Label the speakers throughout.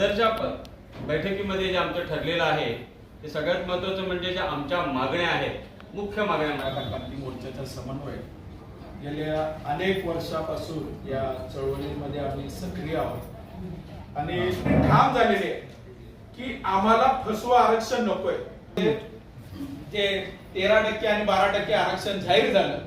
Speaker 1: सदरच्या प- बैठकीमध्ये जे आमचं ठरलेलं आहे ते सगळ्यात महत्वाचं म्हणजे ज्या आमच्या मागण्या आहेत मुख्य मागण्या
Speaker 2: मोर्चाचा समन्वय. गेल्या अनेक वर्षापासून या चळवळीमध्ये आम्ही सक्रिय आहोत. आणि ठाम झालेले आहे की आम्हाला फसवा आरक्षण नकोय. ते तेरा टक्के आणि बारा टक्के आरक्षण जाहीर झालं.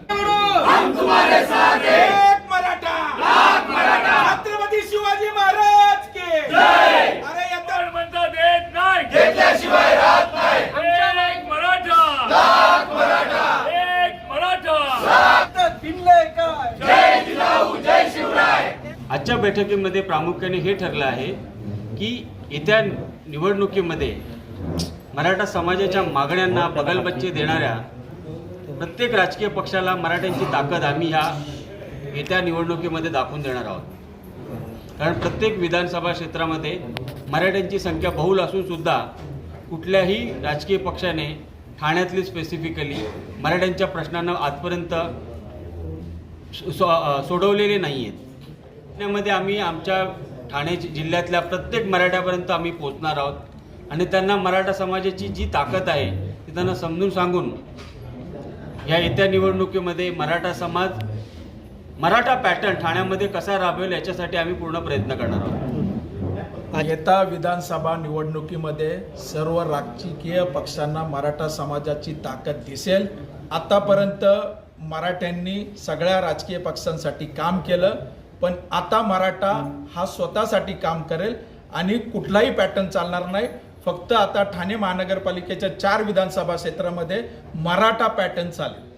Speaker 1: आजच्या बैठकीमध्ये प्रामुख्याने हे ठरलं आहे की येत्या निवडणुकीमध्ये मराठा समाजाच्या मागण्यांना बगलबच्चे देणाऱ्या प्रत्येक राजकीय पक्षाला मराठ्यांची ताकद आम्ही ह्या येत्या निवडणुकीमध्ये दाखवून देणार आहोत. कारण प्रत्येक विधानसभा क्षेत्रामध्ये मराठ्यांची संख्या बहुल असूनसुद्धा कुठल्याही राजकीय पक्षाने ठाण्यातली स्पेसिफिकली मराठ्यांच्या प्रश्नांना आजपर्यंत सो- सोडवलेले नाही आहेत पुण्यामध्ये आम्ही आमच्या ठाणे जिल्ह्यातल्या प्रत्येक मराठ्यापर्यंत आम्ही पोचणार आहोत. आणि त्यांना मराठा समाजाची जी ताकद आहे ती त्यांना समजून सांगून या येत्या निवडणुकीमध्ये मराठा समाज मराठा पॅटर्न ठाण्यामध्ये कसा राबवेल याच्यासाठी आम्ही पूर्ण प्रयत्न करणार आहोत.
Speaker 2: येता विधानसभा निवडणुकीमध्ये सर्व राजकीय पक्षांना मराठा समाजाची ताकद दिसेल. आतापर्यंत मराठ्यांनी सगळ्या राजकीय पक्षांसाठी काम केलं. पण आता मराठा हा स्वतःसाठी काम करेल आणि कुठलाही पॅटर्न चालणार नाही. फक्त आता ठाणे महानगरपालिकेच्या चार विधानसभा क्षेत्रामध्ये मराठा पॅटर्न चालेल.